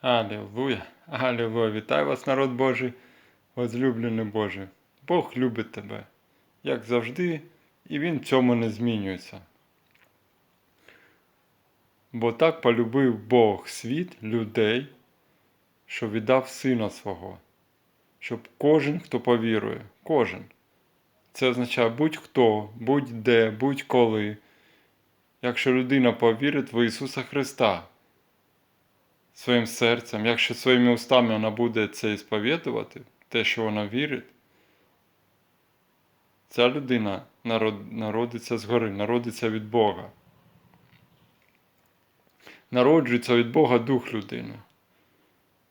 Алілуя, Алілуя, вітаю вас, народ Божий, возлюблений Божий. Бог любить тебе, як завжди, і Він в цьому не змінюється. Бо так полюбив Бог світ людей, що віддав сина свого, щоб кожен, хто повірує, кожен. Це означає будь-хто, будь-де, будь-коли. Якщо людина повірить в Ісуса Христа своїм серцем, якщо своїми устами вона буде це сповідувати, те, що вона вірить, ця людина народ, народиться згори, народиться від Бога. Народжується від Бога дух людини.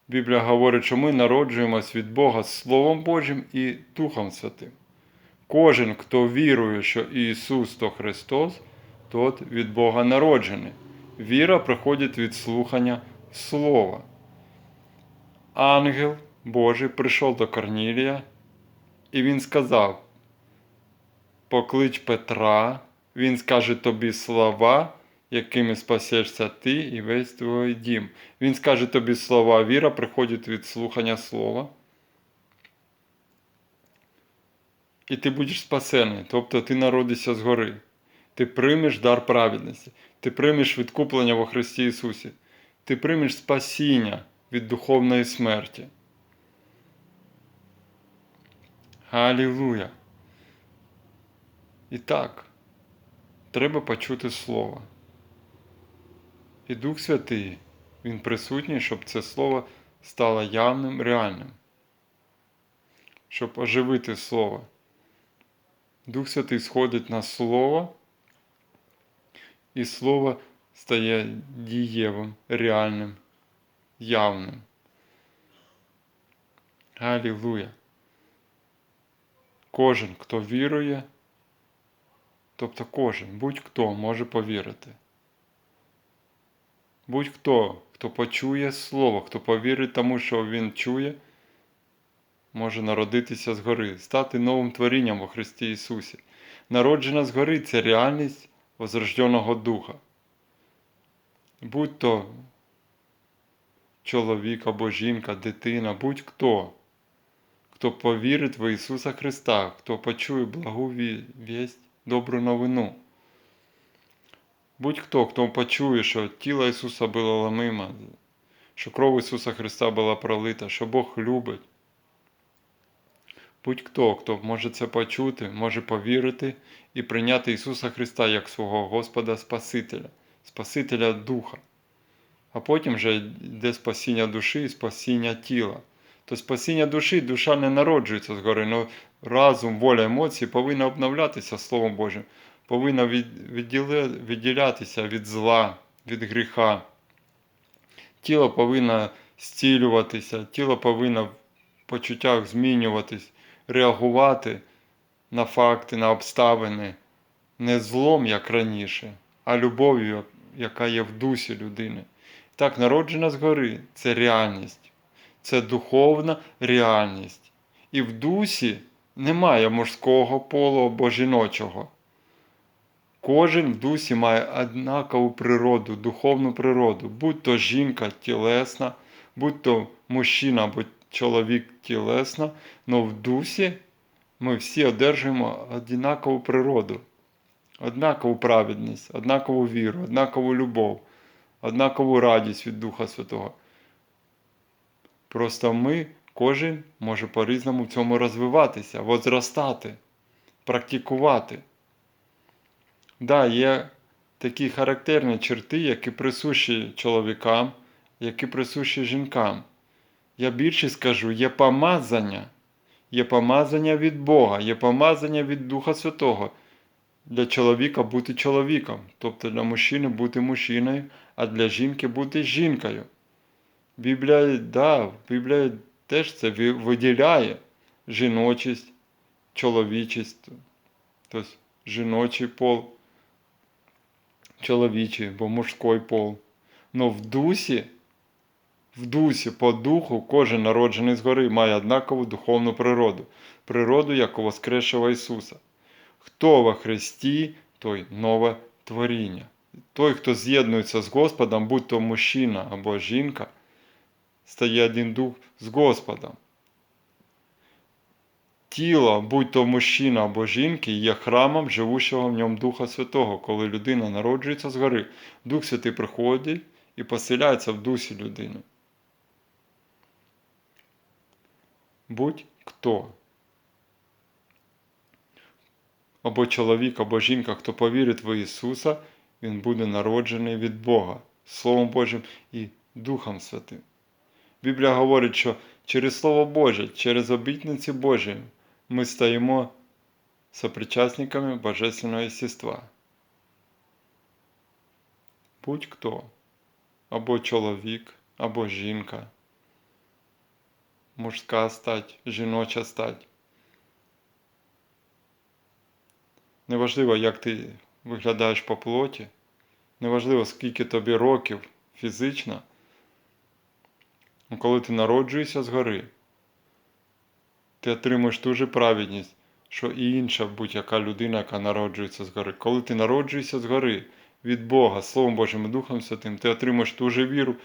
Біблія говорить, що ми народжуємось від Бога Словом Божим і Духом Святим. Кожен, хто вірує, що Ісус то Христос, тот від Бога народжений. Віра приходить від слухання Слова. Ангел Божий прийшов до Корнілія, і він сказав: Поклич Петра, він скаже тобі слова, якими спасешся ти і весь твій дім. Він скаже тобі слова, віра приходить від слухання слова. І ти будеш спасений, тобто ти народишся згори. Ти приймеш дар праведності, ти приймеш відкуплення во Христі Ісусі, ти приймеш спасіння від духовної смерті. Галілуя! І так, треба почути Слово. І Дух Святий, Він присутній, щоб це Слово стало явним, реальним, щоб оживити Слово. Дух Святий сходить на Слово, і Слово стає дієвим, реальним, явним. Галілуя! Кожен, хто вірує, тобто кожен, будь-хто може повірити. Будь-хто, хто почує Слово, хто повірить тому, що він чує, може народитися згори, стати новим творінням у Христі Ісусі. Народжена згори це реальність возрожденого Духа. Будь то чоловік або жінка, дитина, будь-хто, хто повірить в Ісуса Христа, хто почує благу вість, добру новину. Будь-хто, хто почує, що тіло Ісуса було ламиме, що кров Ісуса Христа була пролита, що Бог любить. Будь-хто, хто може це почути, може повірити і прийняти Ісуса Христа як свого Господа Спасителя, Спасителя Духа. А потім вже йде спасіння душі і спасіння тіла. То спасіння душі, душа не народжується згори, але разум, воля, емоції повинна обновлятися Словом Божим, повинна відділятися від зла, від гріха. Тіло повинно зцілюватися, тіло повинно в почуттях змінюватись, реагувати на факти, на обставини, не злом, як раніше, а любов'ю, яка є в дусі людини. Так, народжена згори це реальність, це духовна реальність. І в дусі немає мужського полу або жіночого. Кожен в дусі має однакову природу, духовну природу, будь то жінка тілесна, будь то мужчина або чоловік тілесна, але в дусі ми всі одержуємо однакову природу, однакову праведність, однакову віру, однакову любов, однакову радість від Духа Святого. Просто ми, кожен може по-різному в цьому розвиватися, возростати, практикувати. Да, є такі характерні черти, які присущі чоловікам, які присущі жінкам. Я більше скажу, є помазання, є помазання від Бога, є помазання від Духа Святого. Для чоловіка бути чоловіком, тобто для мужчини бути мужчиною, а для жінки бути жінкою. Біблія, да, Біблія теж це виділяє жіночість, чоловічість, тобто жіночий пол, чоловічий або мужський пол. Но в дусі, в дусі, по духу, кожен народжений згори має однакову духовну природу, природу, як у Воскресшого Ісуса. Хто во Христі, той нове творіння. Той, хто з'єднується з Господом, будь то мужчина або жінка, стає один дух з Господом. Тіло, будь то мужчина або жінки, є храмом живущого в ньому Духа Святого. Коли людина народжується згори, Дух Святий приходить і поселяється в дусі людини. Будь-хто. Або чоловік, або жінка, хто повірить в Ісуса, він буде народжений від Бога, Словом Божим і Духом Святим. Біблія говорить, що через Слово Боже, через обітниці Божі ми стаємо сопричасниками Божественного єстества. Будь-хто, або чоловік, або жінка, мужська стать, жіноча стать. Неважливо, як ти виглядаєш по плоті, неважливо, скільки тобі років фізично, коли ти народжуєшся згори, ти отримуєш ту же праведність, що і інша будь-яка людина, яка народжується згори. Коли ти народжуєшся згори від Бога, Словом Божим і Духом Святим, ти отримаєш ту же віру,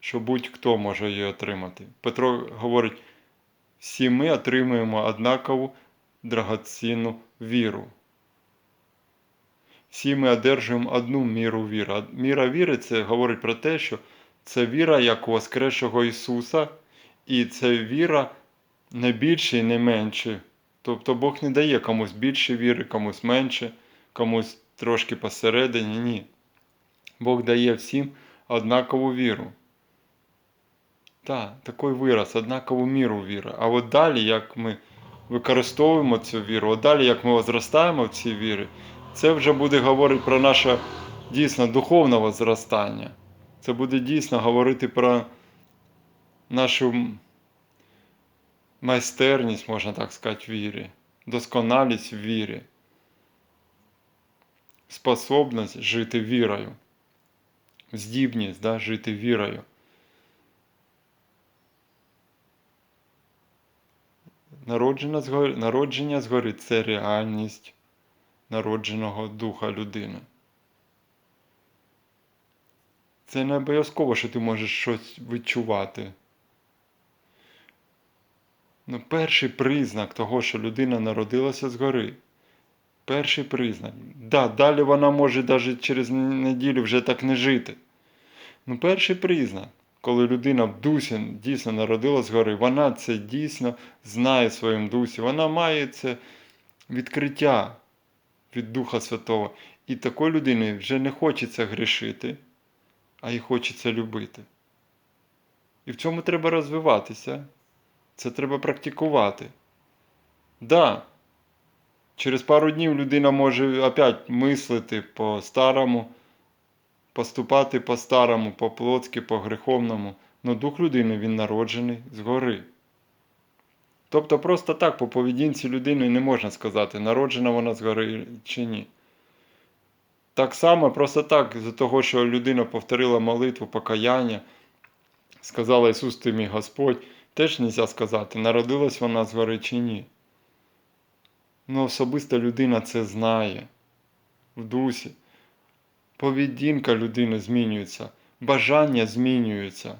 що будь-хто може її отримати. Петро говорить, всі ми отримуємо однакову драгоцінну віру. Всі ми одержуємо одну міру віри. Міра віри це говорить про те, що це віра як у Воскресшого Ісуса, і це віра не більше і не менше. Тобто Бог не дає комусь більше віри, комусь менше, комусь трошки посередині. Ні. Бог дає всім однакову віру. Так, такий вираз, однакову міру віри. А от далі, як ми використовуємо цю віру, от далі, як ми зростаємо в цій вірі, це вже буде говорити про наше дійсно духовне зростання. Це буде дійсно говорити про нашу майстерність, можна так сказати, вірі, досконалість в вірі, способність жити вірою, здібність да, жити вірою. Народження згори, народження згори це реальність народженого духа людини. Це не обов'язково, що ти можеш щось відчувати. Ну, перший признак того, що людина народилася згори. Перший признак. Да, далі вона може навіть через неділю вже так не жити. Ну, перший признак, коли людина в дусі дійсно народилась згори, вона це дійсно знає в своєму дусі. Вона має це відкриття від Духа Святого. І такої людини вже не хочеться грішити, а й хочеться любити. І в цьому треба розвиватися. Це треба практикувати. Да, через пару днів людина може опять мислити по-старому, поступати по-старому, по-плотськи, по-греховному, но дух людини він народжений згори. Тобто просто так по поведінці людини не можна сказати, народжена вона згори чи ні. Так само, просто так, з-за того, що людина повторила молитву покаяння, сказала Ісус ти мій Господь, теж не можна сказати, народилась вона згори чи ні. Ну, особиста людина це знає в дусі. Поведінка людини змінюється, бажання змінюються.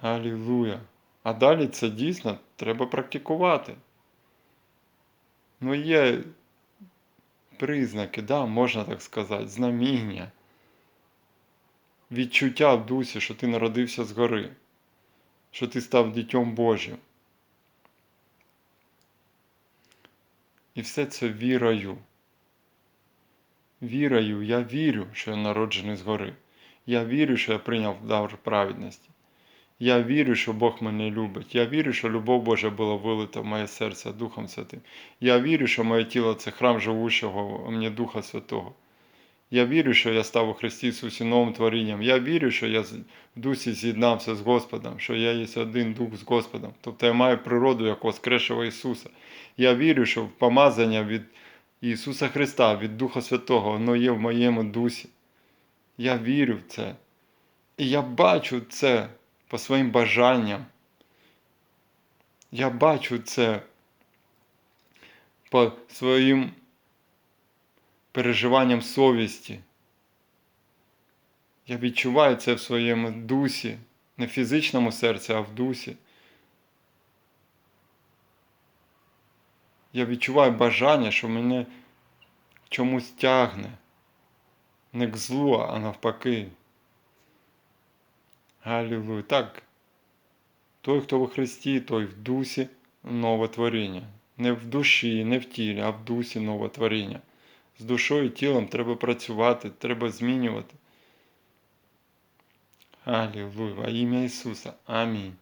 Алілуя. А далі це дійсно треба практикувати. Ну, є признаки, да, можна так сказати, знаміння, відчуття в дусі, що ти народився згори, що ти став дітьом Божим. І все це вірою. Вірою, я вірю, що я народжений згори. Я вірю, що я прийняв дар праведності. Я вірю, що Бог мене любить. Я вірю, що любов Божа була вилита в моє серце Духом Святим. Я вірю, що моє тіло це храм живущого мені Духа Святого. Я вірю, що я став у Христі Ісусі новим творінням. Я вірю, що я в дусі з'єднався з Господом, що я є один дух з Господом. Тобто я маю природу як воскресшого Ісуса. Я вірю, що помазання від Ісуса Христа, від Духа Святого, воно є в моєму дусі. Я вірю в це. І я бачу це по своїм бажанням. Я бачу це по своїм переживанням совісті. Я відчуваю це в своєму дусі, не в фізичному серці, а в дусі. Я відчуваю бажання, що мене чомусь тягне. Не к злу, а навпаки. Галілуя. Так. Той, хто во Христі, той в дусі нове творіння. Не в душі, не в тілі, а в дусі нове творіння. З душою і тілом треба працювати, треба змінювати. Алілуя. Во ім'я Ісуса. Амінь.